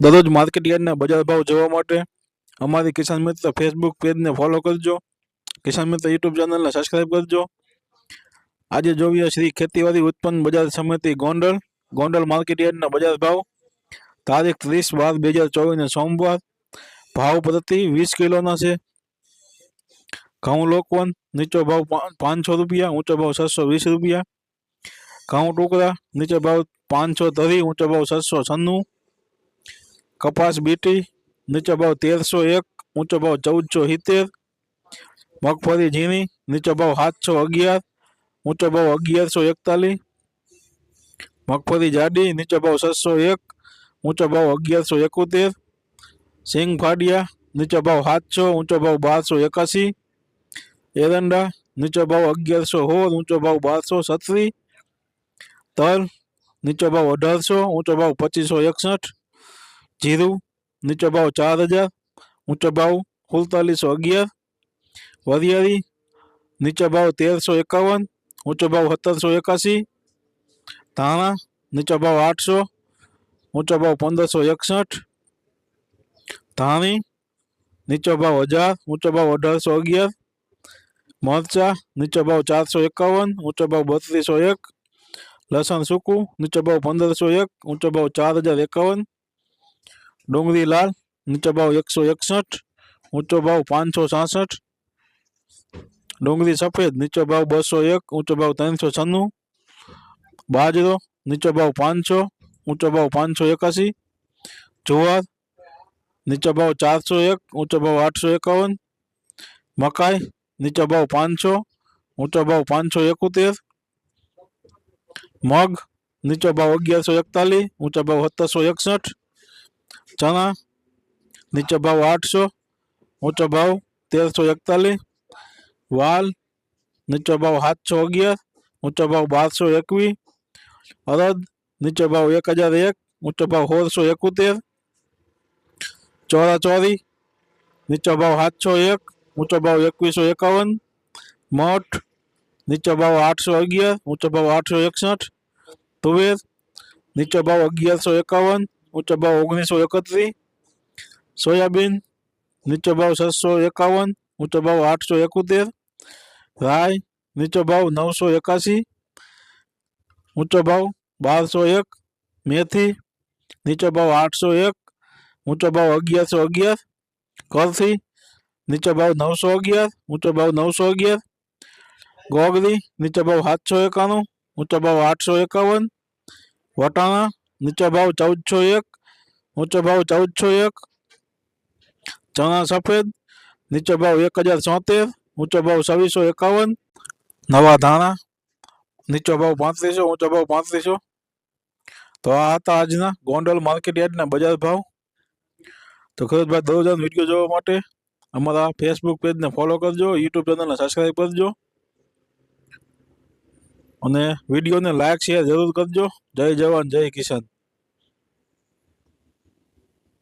દરરોજ માર્કેટ યાર્ડના બજાર ભાવ જોવા માટે અમારી કિસાન મિત્ર ફેસબુક પેજને ફોલો કરજો કિસાન મિત્ર યુટ્યુબ ચેનલને સબસ્ક્રાઈબ કરજો આજે જોઈએ શ્રી ખેતીવાડી ઉત્પન્ન બજાર સમિતિ ગોંડલ ગોંડલ માર્કેટ યાર્ડના બજાર ભાવ તારીખ ત્રીસ બાર બે હજાર ચોવીસને સોમવાર ભાવ પ્રતિ વીસ કિલોના છે ઘઉં લોકવન નીચો ભાવ પા- પાંચસો રૂપિયા ઊંચો ભાવ છસો વીસ રૂપિયા ઘઉં ટુકડા નીચો ભાવ પાંચસો ધરી ઊંચો ભાવ છસો છન્નું કપાસ બીટી નીચો ભાવ તેરસો એક ઊંચો ભાવ ચૌદસો સિત્તેર મગફળી ઝીણી નીચો ભાવ સાતસો અગિયાર ઊંચો ભાવ અગિયારસો એકતાલીસ મગફળી જાડી નીચો ભાવ છસો એક ઊંચો ભાવ અગિયારસો એકોતેર સિંગ ફાડિયા નીચો ભાવ સાતસો ઊંચો ભાવ બારસો એકાસી એરંડા નીચો ભાવ અગિયારસો સોળ ઊંચો ભાવ બારસો છત્રીસ તલ નીચો ભાવ અઢારસો ઊંચો ભાવ પચીસો એકસઠ જીરું નીચો ભાવ ચાર હજાર ઊંચો ભાવ સુડતાલીસો અગિયાર વરિયાળી નીચો ભાવ તેરસો એકાવન ઊંચો ભાવ સત્તરસો એકાસી ધાણા નીચો ભાવ આઠસો ઊંચો ભાવ પંદરસો એકસઠ ધાણી નીચો ભાવ હજાર ઊંચો ભાવ અઢારસો અગિયાર મરચા નીચો ભાવ ચારસો એકાવન ઊંચો ભાવ બત્રીસો એક લસણ સૂકું નીચો ભાવ પંદરસો એક ઊંચો ભાવ ચાર હજાર એકાવન ડુંગળી લાલ નીચો ભાવ એકસો એકસઠ ઊંચો ભાવ પાંચસો છાસઠ ડુંગળી સફેદ નીચો ભાવ બસો એક ઊંચો ભાવ ત્રણસો છન્નું બાજરો નીચો ભાવ પાંચસો ઊંચો ભાવ પાંચસો એકાસી જુવાર નીચો ભાવ ચારસો એક ઊંચો ભાવ આઠસો એકાવન મકાઈ નીચો ભાવ પાંચસો ઊંચો ભાવ પાંચસો એકોતેર મગ નીચો ભાવ અગિયારસો એકતાલીસ ઊંચો ભાવ સત્તરસો એકસઠ ચણા નીચો ભાવ આઠસો ઊંચો ભાવ તેરસો એકતાલીસ વાલ નીચો ભાવ સાતસો અગિયાર ઊંચો ભાવ બારસો એકવીસ અડદ નીચો ભાવ એક હજાર એક ઊંચો ભાવ સોળસો એકોતેર ચોરા ચોરી નીચો ભાવ સાતસો એક ઊંચો ભાવ એકવીસો એકાવન મઠ નીચો ભાવ આઠસો અગિયાર ઊંચો ભાવ આઠસો એકસઠ તુવેર નીચો ભાવ અગિયારસો એકાવન ઊંચો ભાવ ઓગણીસો એકત્રીસ, સોયાબીન, નીચો ભાવ છસો એકાવન ઊંચો ભાવ આઠસો એકોતેર રાય નીચો ભાવ નવસો એકાસી ઊંચો ભાવ બારસો એક, મેથી, નીચો ભાવ આઠસો એક ઊંચો ભાવ અગિયારસો અગિયાર કરથી નીચો ભાવ નવસો અગિયાર ઊંચો ભાવ નવસો અગિયાર, ગોગરી, નીચો ભાવ સાતસો એકાણું ઊંચો ભાવ આઠસો એકાવન, વટાણા નીચો ભાવ ચૌદસો એક ઊંચો ભાવ ચૌદસો એક. ચણા સફેદ, નીચો ભાવ એક હજાર છોતેર, ઊંચો ભાવ છવ્વીસો એકાવન. નવા ધાણા, નીચો ભાવ પાંત્રીસો, ઊંચો ભાવ પાંત્રીસો. તો આ હતા આજના ગોંડલ માર્કેટ યાર્ડના બજાર ભાવ. તો ખરજભાઈ દરરોજ વીડિયો જોવા માટે અમારા ફેસબુક પેજને ફોલો કરજો યુટ્યુબ ચેનલને સબસ્ક્રાઈબ કરજો. અને વિડીયોને લાઈક શેર જરૂર કરજો. જય જવાન જય કિસાન.